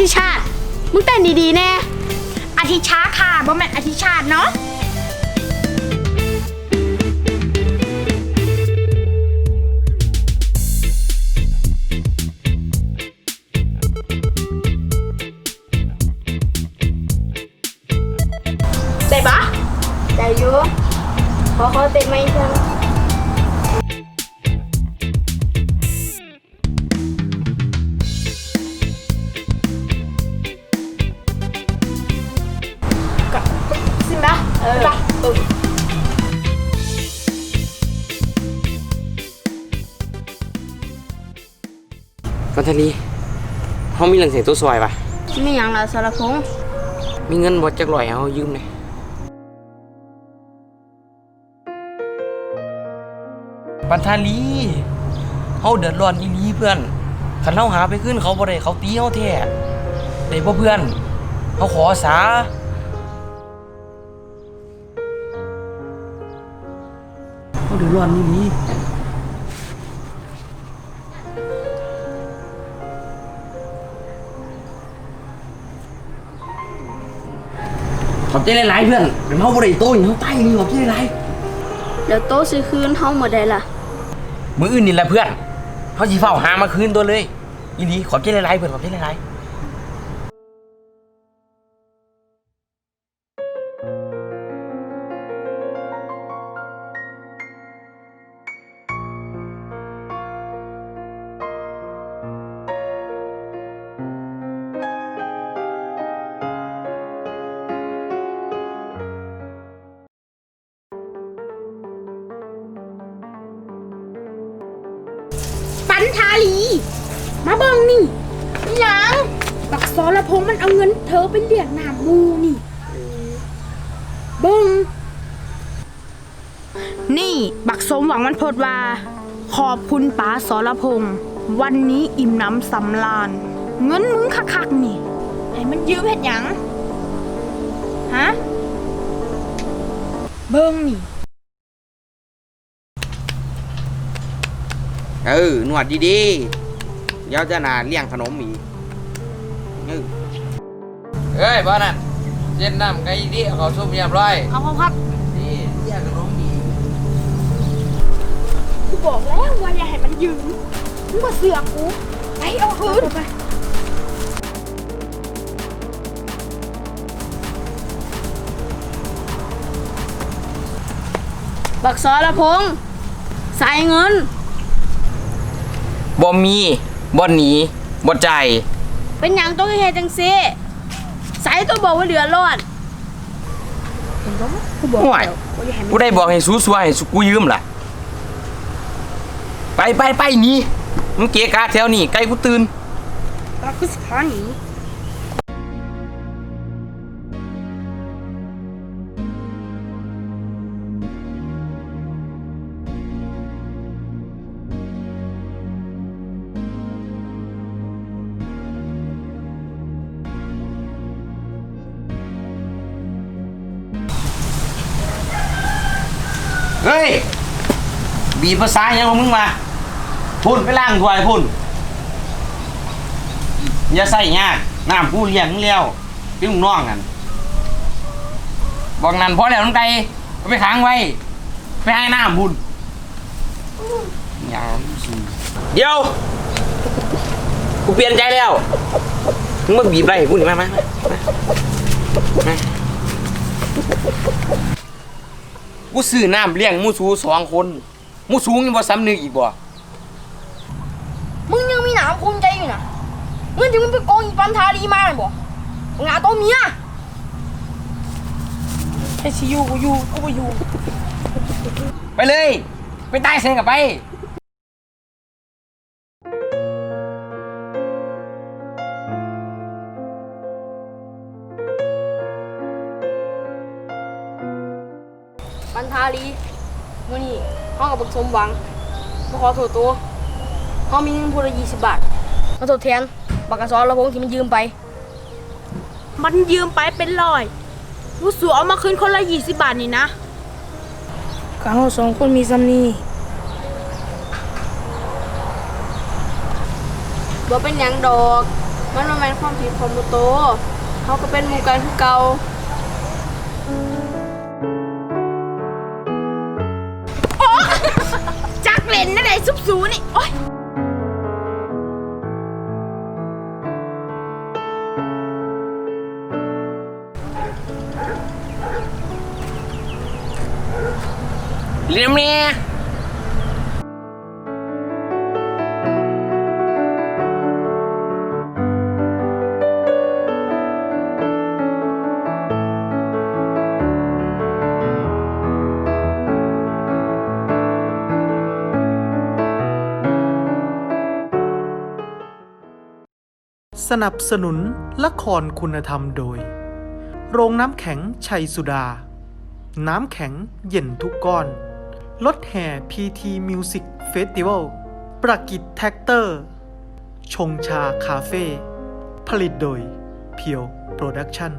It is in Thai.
ธิชาติ มึงเต้นดีๆแน่ อธิชาค่ะบ่แม่นอธิชาติเนาะ ปันธนีเขามีเรื่องเสียตัวซอยปะไม่หยังละสารพงษ์มีเงินบดจักลอยเอายืมเลยปันธาลีเขาเดือดร้อนอีหลีเพื่อนขันเราหาไปขึ้นเขาบ่ได้เขาตีเขาแท้ได้บ่เพื่อนเขาขอสาเขาเดือดร้อนอีหลี ขอบใจหลายๆเพื่อนเป็นเขาบ่ได้โตอย่างเขาตายอย่างนี้ขอบใจหลายเดี๋ยวโต๊ะซื้อคืนเฮาหมดได้ล่ะๆมืออื่นนี่แหละเพื่อนเขาสิเฝ้าหามาคืนตัวเลยอีหลีขอบใจหลายๆเพื่อนขอบใจหลายๆ นทาลี มาเบิ่งนี่นี่หยังบักซอละพงษ์มันเอาเงินเธอไปเลี้ยงหนามมูนี่เบิ่งนี่บักสมหวังมันโพดว่า ขอบคุณป๋าสรพงษ์วันนี้อิ่มน้ำสำราญเงินมึงคักๆนี่ ให้มันยืมเฮ็ดหยังฮะเบิ่งนี่ เออหนวดดีๆเดี๋ยวจะนาเลี้ยงขนมอีกเออเฮ้ยบ้านั่นเส้นน้ำไก่ดีเอาเขาซุปเรียบร้อยเอาครับครับนี่เลี้ยงขนมอีกกูบอกแล้วว่าอย่าให้มันยืมมึงมาเสือกกูไปเอาคืนไปบักสรพงษ์ใส่เงิน บ่มีบ่หนีบ่ใจายเป็นหยังต้องเฮ็ดจังซี่ใส่ตัวบอกว่าเดือดร้อนห่วยกูได้บอกให้สู้สวยให้สู้กูยืมล่ะ ไปไปไปหนี่มึงเกะกะแถวนี้ไกลกูตื่นเราคือสิขาหนี เฮ้ย บีบภาษาอย่างของมึงมา พุ่นไปล่างถ้วยพุ่น อย่าใส่ยากน้ำกูเลี้ยงมึงแล้วพี่มึงน้องกันบอกนั่นพอแล้วน้องไก่ไปค้างไว้ ไปให้น้ำพุ่นยาเดี๋ยว กูเปลี่ยนใจแล้ว มึงมาบีบอะไรกูนี่มามามามา กูซื้อน้ำเลี้ยงหมูสูสองคนหมูสูงยังบ่ซ้ำนึกอีกบ่มึงยังมีหนามภูมิใจอยู่นะเงินที่มึงไปโกงอีปันทาลีมาเลยบ่มึงหาตัวเมียแค่ชิอยูกูอยู่กูไปอยู่ ไปเลย ไปใต้เซนกับไป ปันทาลีมื้อนี้เฮากับบักสมหวังมาขอโทษตัวเฮามีเงินพูละ20บาทมาทดแทนบักกะสรพงษ์ที่มันยืมไป มันยืมไปเป็นร้อยกูสูเอามาคืนคนละยี่สิบบาทนี่นะกเราสองคนมีซัมนี่บ่เป็นหยังดอกมมันมาแมนความผิดของโมโตเขาก็เป็นหมูกันคือเก่า เล่นนั่นไอ้ซุบซูนี่ โอ๊ยเรียนแสนับสนุนละครคุณธรรมโดย โรงน้ำแข็งชัยสุดา น้ำแข็งเย็นทุกก้อน รถแห่ PT Music Festival ประกิจแท็กเตอร์ ชงชาคาเฟ่ ผลิตโดยเพียวโปรดักชั่น